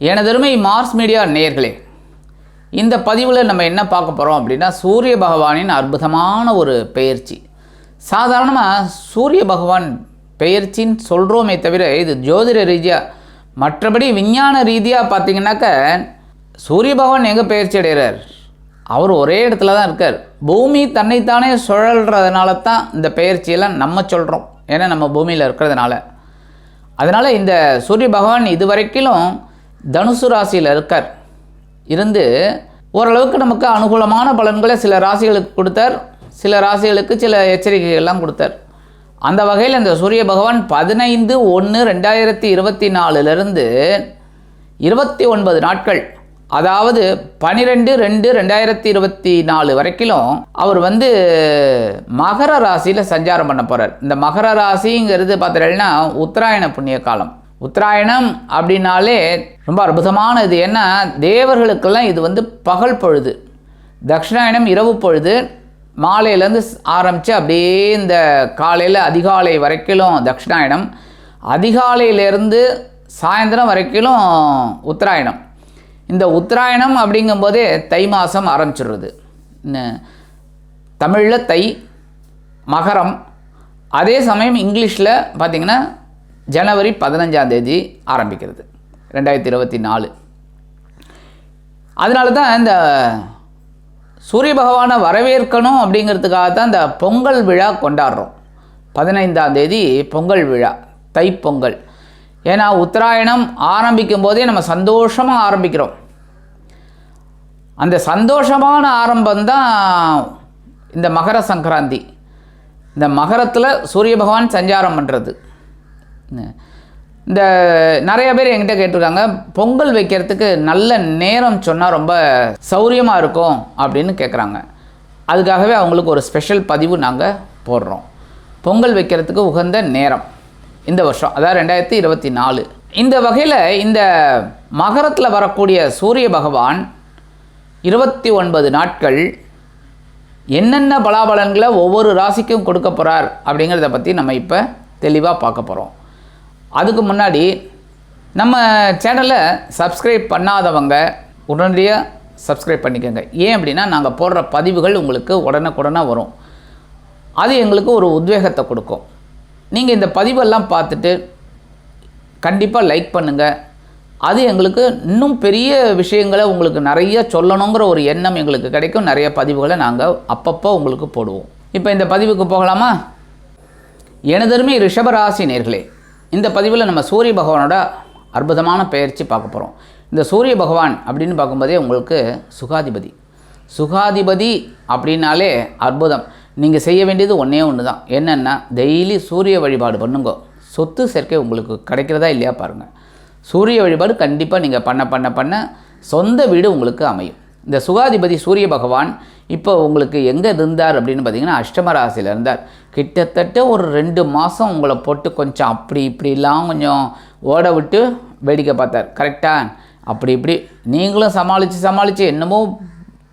எனதருமை Mars media நேர்களே இந்த பதிவில் நம்ம என்ன பார்க்க போகிறோம் அப்படின்னா சூரிய பகவானின் அற்புதமான ஒரு பெயர்ச்சி. சாதாரணமாக சூரிய பகவான் பெயர்ச்சின்னு சொல்கிறோமே தவிர இது ஜோதிட ரீதியாக மற்றபடி விஞ்ஞான ரீதியாக பார்த்தீங்கன்னாக்க சூரிய பகவான் எங்கே பெயர்ச்சி அடைகிறார்? அவர் ஒரே இடத்துல தான் இருக்கார். பூமி தன்னைத்தானே சுழல்றதுனால தான் இந்த பெயர்ச்சியெல்லாம் நம்ம சொல்கிறோம் ஏன்னா நம்ம பூமியில் இருக்கிறதுனால. அதனால் இந்த சூரிய பகவான் இதுவரைக்கிலும் தனுசு ராசியில் இருக்கார். இருந்து ஓரளவுக்கு நமக்கு அனுகூலமான பலன்களை சில ராசிகளுக்கு கொடுத்தார். சில ராசிகளுக்கு சில எச்சரிக்கைகள்லாம் கொடுத்தார். அந்த வகையில் இந்த சூரிய பகவான் பதினைந்து ஒன்று ரெண்டாயிரத்தி இருபத்தி நாலுலேருந்து இருபத்தி ஒன்பது நாட்கள் அதாவது பனிரெண்டு ரெண்டு ரெண்டாயிரத்தி இருபத்தி நாலு வரைக்கும் அவர் வந்து மகர ராசியில் சஞ்சாரம் பண்ண போகிறார் இந்த மகர ராசிங்கிறது பார்த்தீங்கன்னா உத்தராயண புண்ணிய காலம். உத்தராயணம் அப்படின்னாலே ரொம்ப அற்புதமானது. ஏன்னா தேவர்களுக்கெல்லாம் இது வந்து பகல் பொழுது. தக்ஷிணாயனம் இரவு பொழுது மாலையிலேருந்து ஆரம்பித்து அப்படியே இந்த காலையில் அதிகாலை வரைக்கும் தக்ஷிணாயனம் அதிகாலையிலேருந்து சாயந்தரம் வரைக்கும் உத்தராயணம். இந்த உத்தராயணம் அப்படிங்கும்போதே தை மாதம் ஆரம்பிச்சிடுறது. தமிழில் தை மகரம். அதே சமயம் இங்கிலீஷில் பார்த்திங்கன்னா ஜனவரி பதினஞ்சாம் தேதி ஆரம்பிக்கிறது. ரெண்டாயிரத்தி இருபத்தி நாலு. அதனால தான் இந்த சூரிய பகவானை வரவேற்கணும் அப்படிங்கிறதுக்காக தான் இந்த பொங்கல் விழா கொண்டாடுறோம். பதினைந்தாம் தேதி பொங்கல் விழா தைப்பொங்கல். ஏன்னா உத்தராயணம் ஆரம்பிக்கும் போதே நம்ம சந்தோஷமாக ஆரம்பிக்கிறோம். அந்த சந்தோஷமான ஆரம்பம்தான் இந்த மகர சங்கராந்தி. இந்த மகரத்தில் சூரிய பகவான் சஞ்சாரம் பண்ணுறது இந்த நிறைய பேர் என்கிட்ட கேட்டிருக்காங்க பொங்கல் வைக்கிறதுக்கு நல்ல நேரம் சொன்னால் ரொம்ப சௌரியமாக இருக்கும் அப்படின்னு கேட்குறாங்க அதுக்காகவே அவங்களுக்கு ஒரு ஸ்பெஷல் பதிவு நாங்கள் போடுறோம். பொங்கல் வைக்கிறதுக்கு உகந்த நேரம் இந்த வருஷம் அதாவது ரெண்டாயிரத்தி இருபத்தி நாலு. இந்த வகையில் இந்த மகரத்தில் வரக்கூடிய சூரிய பகவான் இருபத்தி ஒன்பது நாட்கள் என்னென்ன பலாபலன்களை ஒவ்வொரு ராசிக்கும் கொடுக்க போகிறார் அப்படிங்கிறத பற்றி நம்ம இப்போ தெளிவாக பார்க்க போகிறோம் அதுக்கு முன்னாடி நம்ம சேனலை சப்ஸ்கிரைப் பண்ணாதவங்க உடனடியாக சப்ஸ்கிரைப் பண்ணிக்கோங்க. ஏன் அப்படின்னா நாங்கள் போடுற பதிவுகள் உங்களுக்கு உடனுக்குடனே வரும். அது எங்களுக்கு ஒரு உத்வேகத்தை கொடுக்கும். நீங்கள் இந்த பதிவெல்லாம் பார்த்துட்டு கண்டிப்பாக லைக் பண்ணுங்கள் அது எங்களுக்கு இன்னும் பெரிய விஷயங்களை உங்களுக்கு நிறைய சொல்லணுங்கிற ஒரு எண்ணம் எங்களுக்கு கிடைக்கும். நிறைய பதிவுகளை நாங்கள் அப்பப்போ உங்களுக்கு போடுவோம். இப்போ இந்த பதிவுக்கு போகலாமா? எனதருமை ரிஷபராசி நேர்களே இந்த பதிவில் நம்ம சூரிய பகவானோட அற்புதமான பெயர்ச்சி பார்க்க போகிறோம் இந்த சூரிய பகவான் அப்படின்னு பார்க்கும்போதே உங்களுக்கு சுகாதிபதி. சுகாதிபதி அப்படின்னாலே அற்புதம். நீங்கள் செய்ய வேண்டியது ஒன்றே ஒன்று தான் என்னென்னா டெய்லி சூரிய வழிபாடு பண்ணுங்க. சொத்து சேர்க்கை உங்களுக்கு கிடைக்கிறதா இல்லையா பாருங்கள் சூரிய வழிபாடு கண்டிப்பாக நீங்கள் பண்ண பண்ண பண்ண சொந்த வீடு உங்களுக்கு அமையும். இந்த சுகாதிபதி சூரிய பகவான் இப்போ உங்களுக்கு எங்கே இருந்தார் அப்படின்னு பார்த்தீங்கன்னா அஷ்டம ராசியில் இருந்தார். கிட்டத்தட்ட ஒரு ரெண்டு மாதம் உங்களை போட்டு கொஞ்சம் அப்படி இப்படிலாம் கொஞ்சம் ஓட விட்டு வேடிக்கை பார்த்தார். கரெக்டாக அப்படி இப்படி நீங்களும் சமாளித்து சமாளித்து என்னமோ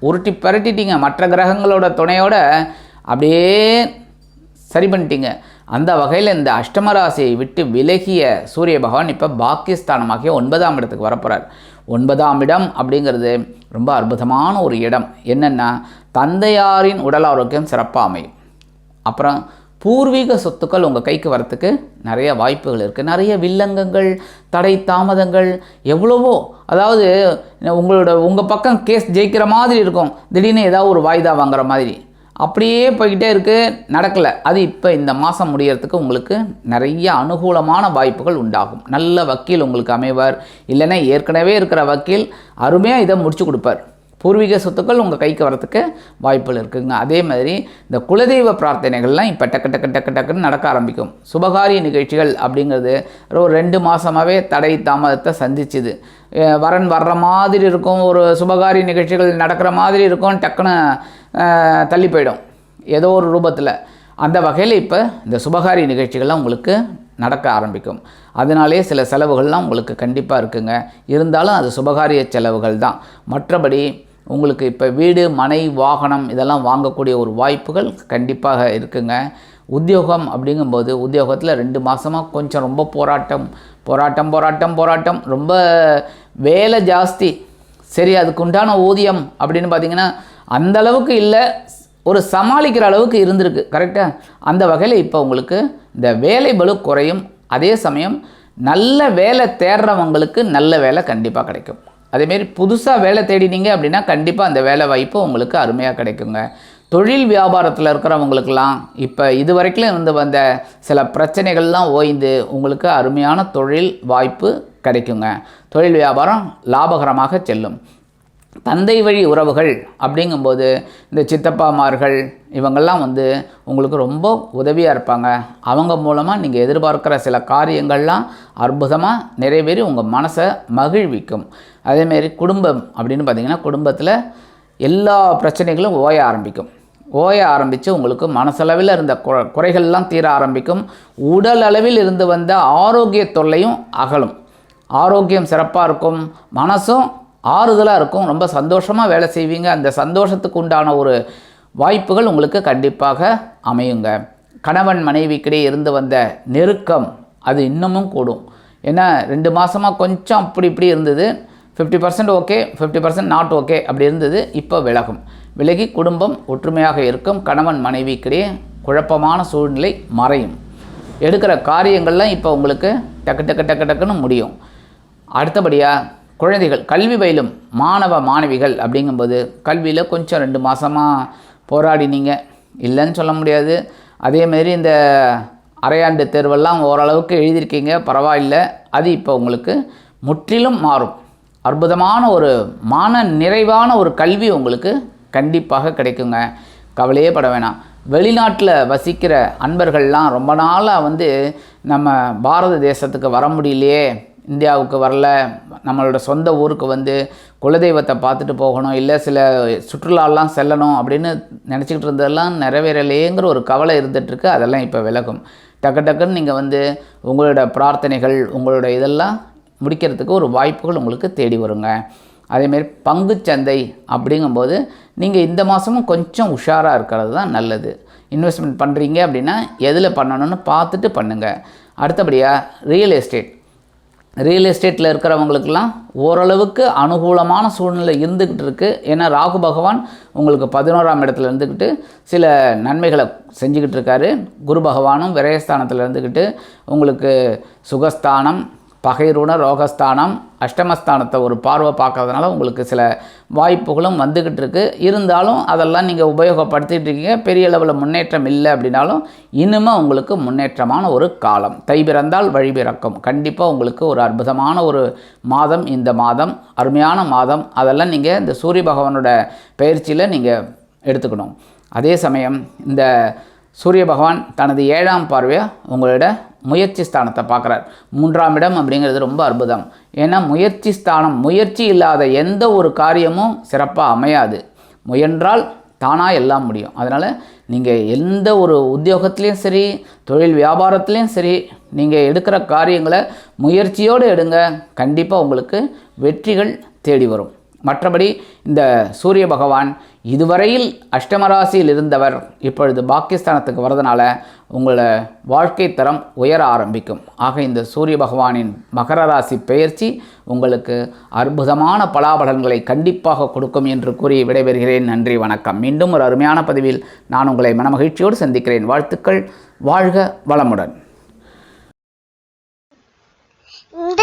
உருட்டி பரட்டிட்டீங்க. மற்ற கிரகங்களோட துணையோட அப்படியே சரி பண்ணிட்டீங்க. அந்த வகையில் இந்த அஷ்டமராசியை விட்டு விலகிய சூரிய பகவான் இப்போ பாக்கியஸ்தானமாகிய ஒன்பதாம் இடத்துக்கு வரப்போகிறார் ஒன்பதாம் இடம் அப்படிங்கிறது ரொம்ப அற்புதமான ஒரு இடம். என்னென்னா தந்தையாரின் உடல் ஆரோக்கியம் சிறப்பாக அமையும். அப்புறம் பூர்வீக சொத்துக்கள் உங்கள் கைக்கு வரத்துக்கு நிறைய வாய்ப்புகள் இருக்குது நிறைய வில்லங்கங்கள் தடை தாமதங்கள் எவ்வளவோ. அதாவது உங்களோட உங்கள் பக்கம் கேஸ் ஜெயிக்கிற மாதிரி இருக்கும். திடீர்னு ஏதாவது ஒரு வாய்தா வாங்குற மாதிரி. அப்படியே போய்கிட்டே இருக்குது நடக்கலை. அது இப்போ இந்த மாதம் முடியறதுக்கு உங்களுக்கு நிறைய அனுகூலமான வாய்ப்புகள் உண்டாகும். நல்ல வக்கீல் உங்களுக்கு அமைவார். இல்லைன்னா ஏற்கனவே இருக்கிற வக்கீல் அருமையாக இதை முடிச்சு கொடுப்பார். பூர்வீக சொத்துக்கள் உங்கள் கைக்கு வரத்துக்கு வாய்ப்புகள் இருக்குதுங்க அதே மாதிரி இந்த குலதெய்வ பிரார்த்தனைகள்லாம் இப்போ டக்கு டக்கு டக்கு டக்குன்னு நடக்க ஆரம்பிக்கும். சுபகாரிய நிகழ்ச்சிகள் அப்படிங்கிறது ஒரு ரெண்டு மாதமாகவே தடை தாமதத்தை சந்திச்சுது. வரன் வர்ற மாதிரி இருக்கும். ஒரு சுபகாரிய நிகழ்ச்சிகள் நடக்கிற மாதிரி இருக்கும். டக்குன்னு தள்ளி போயிடும். ஏதோ ஒரு ரூபத்தில். அந்த வகையில் இப்போ இந்த சுபகாரிய நிகழ்ச்சிகள்லாம் உங்களுக்கு நடக்க ஆரம்பிக்கும். அதனாலே சில செலவுகள்லாம் உங்களுக்கு கண்டிப்பாக இருக்குங்க. இருந்தாலும் அது சுபகாரிய செலவுகள் தான். மற்றபடி உங்களுக்கு இப்போ வீடு மனை வாகனம் இதெல்லாம் வாங்கக்கூடிய ஒரு வாய்ப்புகள் கண்டிப்பாக இருக்குங்க. உத்தியோகம் அப்படிங்கும்போது உத்தியோகத்தில் ரெண்டு மாதமாக கொஞ்சம் ரொம்ப போராட்டம் போராட்டம் போராட்டம் போராட்டம். ரொம்ப வேலை ஜாஸ்தி. சரி அதுக்கு உண்டான ஊதியம் அப்படின்னு பார்த்திங்கன்னா அந்த அளவுக்கு இல்லை ஒரு சமாளிக்கிற அளவுக்கு இருந்திருக்கு. கரெக்டாக அந்த வகையில் இப்போ உங்களுக்கு இந்த வேலை பலு குறையும். அதே சமயம் நல்ல வேலை தேடுறவங்களுக்கு நல்ல வேலை கண்டிப்பாக கிடைக்கும். அதேமாரி புதுசாக வேலை தேடினீங்க அப்படின்னா கண்டிப்பாக அந்த வேலை வாய்ப்பு உங்களுக்கு அருமையாக கிடைக்குங்க. தொழில் வியாபாரத்தில் இருக்கிறவங்களுக்கெல்லாம் இப்போ இது வரைக்கும் இருந்து வந்த சில பிரச்சனைகள்லாம் ஓய்ந்து உங்களுக்கு அருமையான தொழில் வாய்ப்பு கிடைக்குங்க. தொழில் வியாபாரம் லாபகரமாக செல்லும். தந்தை வழி உறவுகள் அப்படிங்கும்போது இந்த சித்தப்பாமார்கள் இவங்கெல்லாம் வந்து உங்களுக்கு ரொம்ப உதவியாக இருப்பாங்க. அவங்க மூலமாக நீங்கள் எதிர்பார்க்குற சில காரியங்கள்லாம் அற்புதமாக நிறைவேறி உங்கள் மனசை மகிழ்விக்கும். அதேமாரி குடும்பம் அப்படின்னு பார்த்தீங்கன்னா குடும்பத்தில் எல்லா பிரச்சனைகளும் ஓய ஆரம்பிக்கும். ஓய ஆரம்பித்து உங்களுக்கு மனசளவில் இருந்த குறை குறைகள்லாம் தீர ஆரம்பிக்கும். உடல் அளவில் இருந்து வந்த ஆரோக்கிய தொல்லையும் அகலும். ஆரோக்கியம் சிறப்பாக இருக்கும். மனசும் ஆறுதலாக இருக்கும். ரொம்ப சந்தோஷமாக வேலை செய்வீங்க. அந்த சந்தோஷத்துக்கு உண்டான ஒரு வாய்ப்புகள் உங்களுக்கு கண்டிப்பாக அமையுங்க. கணவன் மனைவிக்கிடையே இருந்து வந்த நெருக்கம் அது இன்னமும் கூடும். ஏன்னா ரெண்டு மாதமாக கொஞ்சம் அப்படி இப்படி இருந்தது. Fifty percent okay fifty percent not okay அப்படி இருந்தது. இப்போ விலகும். விலகி குடும்பம் ஒற்றுமையாக இருக்கும். கணவன் மனைவிக்கிடையே குழப்பமான சூழ்நிலை மறையும். எடுக்கிற காரியங்கள்லாம் இப்போ உங்களுக்கு டக்கு டக்கு டக்கு டக்குன்னு முடியும். அடுத்தபடியாக குழந்தைகள் கல்வி பயிலும் மாணவ மாணவிகள் அப்படிங்கும்போது கல்வியில் கொஞ்சம் ரெண்டு மாதமாக போராடினீங்க. இல்லைன்னு சொல்ல முடியாது. அதேமாரி இந்த அரையாண்டு தேர்வெல்லாம் ஓரளவுக்கு எழுதியிருக்கீங்க பரவாயில்ல. அது இப்போ உங்களுக்கு முற்றிலும் மாறும். அற்புதமான ஒரு மன நிறைவான ஒரு கல்வி உங்களுக்கு கண்டிப்பாக கிடைக்குங்க. கவலையே பட வேணாம். வெளிநாட்டில் வசிக்கிற அன்பர்கள்லாம் ரொம்ப நாளாக வந்து நம்ம பாரத தேசத்துக்கு வர முடியலையே. இந்தியாவுக்கு வரல நம்மளோட சொந்த ஊருக்கு வந்து குலதெய்வத்தை பார்த்துட்டு போகணும் இல்லை சில சுற்றுலாலாம் செல்லணும் அப்படின்னு நினச்சிக்கிட்டு இருந்ததெல்லாம் நிறைவேறலையேங்கிற ஒரு கவலை இருந்துகிட்ருக்கு அதெல்லாம் இப்போ விலகும். டக்கு டக்குன்னு நீங்கள் வந்து உங்களோட பிரார்த்தனைகள் உங்களோட இதெல்லாம் முடிக்கிறதுக்கு ஒரு வாய்ப்புகள் உங்களுக்கு தேடி வருங்க. அதேமாரி பங்குச்சந்தை அப்படிங்கும்போது நீங்கள் இந்த மாதமும் கொஞ்சம் உஷாராக இருக்கிறது தான் நல்லது. இன்வெஸ்ட்மெண்ட் பண்ணுறீங்க அப்படின்னா எதில் பண்ணணும்னு பார்த்துட்டு பண்ணுங்கள் அடுத்தபடியாக ரியல் எஸ்டேட். ரியல் எஸ்டேட்டில் இருக்கிறவங்களுக்கெல்லாம் ஓரளவுக்கு அனுகூலமான சூழ்நிலை இருந்துக்கிட்டு இருக்குது ஏன்னா ராகு பகவான் உங்களுக்கு பதினோராம் இடத்துல இருந்துக்கிட்டு சில நன்மைகளை செஞ்சுக்கிட்டு இருக்காரு. குரு பகவானும் விரயஸ்தானத்தில் இருந்துக்கிட்டு உங்களுக்கு சுகஸ்தானம் பகைருண ரோகஸ்தானம் அஷ்டமஸ்தானத்தை ஒரு பார்வை பார்க்கறதுனால உங்களுக்கு சில வாய்ப்புகளும் வந்துக்கிட்டு இருக்கு. இருந்தாலும் அதெல்லாம் நீங்கள் உபயோகப்படுத்திட்டு இருக்கீங்க. பெரிய அளவில் முன்னேற்றம் இல்லை அப்படின்னாலும் இன்னுமே உங்களுக்கு முன்னேற்றமான ஒரு காலம். தை பிறந்தால் வழி பிறக்கும். கண்டிப்பாக உங்களுக்கு ஒரு அற்புதமான ஒரு மாதம் இந்த மாதம். அருமையான மாதம். அதெல்லாம் நீங்கள் இந்த சூரிய பகவானோட பயிற்சியில் நீங்கள் எடுத்துக்கணும். அதே சமயம் இந்த சூரிய பகவான் தனது ஏழாம் பார்வையை உங்களோட முயற்சி ஸ்தானத்தை பார்க்குறார். மூன்றாம் இடம் அப்படிங்கிறது ரொம்ப அற்புதம். ஏன்னா முயற்சி ஸ்தானம் முயற்சி இல்லாத எந்த ஒரு காரியமும் சிறப்பாக அமையாது. முயன்றால் தானாக எல்லாம் முடியும். அதனால் நீங்கள் எந்த ஒரு உத்தியோகத்துலேயும் சரி தொழில் வியாபாரத்துலேயும் சரி நீங்கள் எடுக்கிற காரியங்களை முயற்சியோடு எடுங்க. கண்டிப்பாக உங்களுக்கு வெற்றிகள் தேடி வரும். மற்றபடி இந்த சூரிய பகவான் இதுவரையில் அஷ்டமராசியில் இருந்தவர் இப்பொழுது பாகிஸ்தானத்துக்கு வரதுனால உங்களோட வாழ்க்கை தரம் உயர ஆரம்பிக்கும். ஆக இந்த சூரிய பகவானின் மகர ராசி பெயர்ச்சி உங்களுக்கு அற்புதமான பலாபலன்களை கண்டிப்பாக கொடுக்கும் என்று கூறி விடைபெறுகிறேன். நன்றி வணக்கம். மீண்டும் ஒரு அருமையான பதிவில் நான் உங்களை மனமகிழ்ச்சியோடு சந்திக்கிறேன். வாழ்த்துக்கள். வாழ்க வளமுடன் இந்த